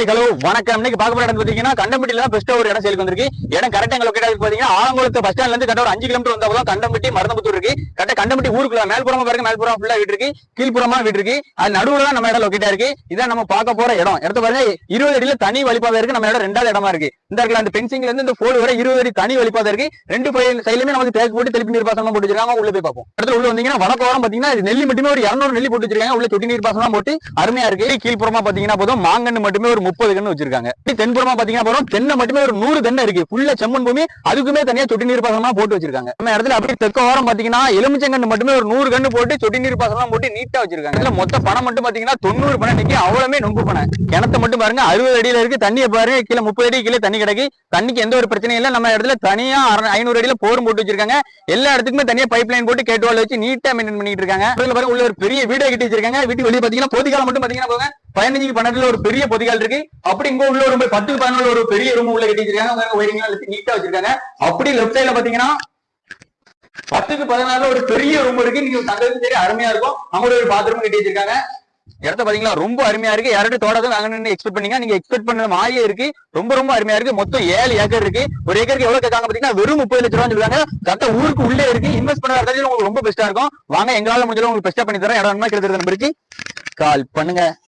Hi hello வணக்கம். இன்னைக்கு பார்க்க போற இடம் பார்த்தீங்கன்னா கண்டம்பட்டியில தான் பெஸ்ட் ஒரு இடம் சேலுக்கு வந்திருக்கு. இடம் கரெக்டா எங்க லொக்கேட் பாத்தீங்கன்னா ஆலங்குளத்து பஸ் ஸ்டாண்ட்ல இருந்து கரெக்டா ஒரு அஞ்சு கிலோமீட்டர் வந்தா போதும். கண்டம்பட்டி மருந்தபுத்தூர் இருக்கு. கரெக்டா கண்டம்பட்டி ஊருக்குள்ள மேல்புறமா பாருங்க மேல்புறம் ஃபுல்லா வீடு இருக்கு கீழ்புறமா வீடு இருக்கு அது நடுவுல தான் நம்ம இடம் லொக்கேட்டா இருக்கு இதான் நம்ம பார்க்க போற இடம். இடத்த பாருங்க இருபது அடியில தனி வழிபாதை இருக்கு. நம்ம இடம் ரெண்டாவது இடமா இருக்கு. இந்த இடத்துல அந்த பென்சிங்ல இருந்து இந்த போடு வரை இருபது அடி தனி வழிபாதை இருக்கு. ரெண்டு சைடுலயுமே நமக்கு தேக்கு போட்டு தெளிப்பு நீர் பாசனம் போட்டு வச்சிருக்காங்க. உள்ள போய் பார்ப்போம். இடத்துல உள்ள வந்தீங்கன்னா வடக்கோரம் பாத்தீங்கன்னா நெல்லி மட்டுமே ஒரு இரநூறு நெல்லி போட்டு வச்சிருக்காங்க. உள்ள தொட்டி நீர் பாசனம் போட்டு அருமையா இருக்கு. கீழ்புறமா பாத்தீங்கன்னா போதும். மாங்கன்னு மட்டுமே ஒரு முப்பது கன்று வச்சிருக்காங்க. தென்புறமா பாத்தீங்கன்னா தென்னை மட்டுமே ஒரு நூறு தென்னை இருக்கு. ஃபுல்லா செம்மண் பூமி அதுக்குமே தனியா சொட்டு நீர் பாசனமா போட்டு வச்சிருக்காங்க. நம்ம இடத்துல அப்படியே தெற்க வாரம் பாத்தீங்கன்னா எலுமிச்சங்கன்னு மட்டுமே ஒரு நூறு கண்ணு போட்டு சொட்டு நீர் பாசனம் போட்டு நீட்டா வச்சிருக்காங்க. இல்ல மொத்த பணம் மட்டும் பாத்தீங்கன்னா தொண்ணூறு பணம் நிக்கி அவ்வளவுமே நொங்கு பணம் கிணத்த மட்டும் பாருங்க அறுபது அடியில இருக்கு. தண்ணியை பாருங்க கீழே முப்பது அடி கீழே தண்ணி கிடக்கு. தண்ணிக்கு எந்த ஒரு பிரச்சனையும் இல்ல. நம்ம இடத்துல தனியா ஐநூறு அடியில போரும் போட்டு வச்சிருக்காங்க. எல்லா இடத்துக்குமே தனியா பைப் லைன் போட்டு கேட்டுவால் வச்சு நீட்டா மெயின்டைன் பண்ணிட்டு இருக்காங்க. பாருங்க உள்ள ஒரு பெரிய வீடை கட்டி வச்சிருக்காங்க. வீட்டு வெளியே பாத்தீங்கன்னா பொதிகாலம் மட்டும் பாத்தீங்கன்னா போங்க. பதினஞ்சுக்கு பன்னெண்டுல ஒரு பெரிய பொதிகால் இருக்கு. அப்படி இங்க உள்ள ஒரு பத்துக்கு பதினொன்று ஒரு பெரிய ரூம் உள்ள கட்டி வச்சிருக்காங்க ஒயரிங் எல்லாம் நீட்டா வச்சிருக்காங்க. அப்படி லெஃப்ட் சைடுல பாத்தீங்கன்னா பத்துக்கு பதினாறுல ஒரு பெரிய ரூம் இருக்கு. நீங்க தங்கறதுக்கு சரி அருமையா இருக்கும். அவங்களோட ஒரு பாத்ரூம் கட்டி வச்சிருக்காங்க. இடத்த பாத்தீங்களா ரொம்ப அருமையா இருக்கு. யார்கிட்ட தோட்டத்தை வாங்கணும்னு எக்ஸ்பெக்ட் பண்ணீங்க. நீங்க எக்ஸ்பெக்ட் பண்ண மாதிரியே இருக்கு. ரொம்ப ரொம்ப அருமையா இருக்கு. மொத்தம் ஏழு ஏக்கர் இருக்கு. ஒரு ஏக்கருக்கு எவ்வளவு கேட்காங்க பாத்தீங்கன்னா வெறும் முப்பது லட்ச ரூபாய் சொல்லுவாங்க. கரெக்டா ஊருக்கு உள்ளே இருக்கு. இன்வெஸ்ட் பண்ண இடத்துல உங்களுக்கு ரொம்ப பெஸ்டா இருக்கும். வாங்க எங்களால முடிஞ்சாலும் உங்களுக்கு பெஸ்டா பண்ணி தரேன். இடம் என்ன கிடைக்கிறது நம்பருக்கு கால் பண்ணுங்க.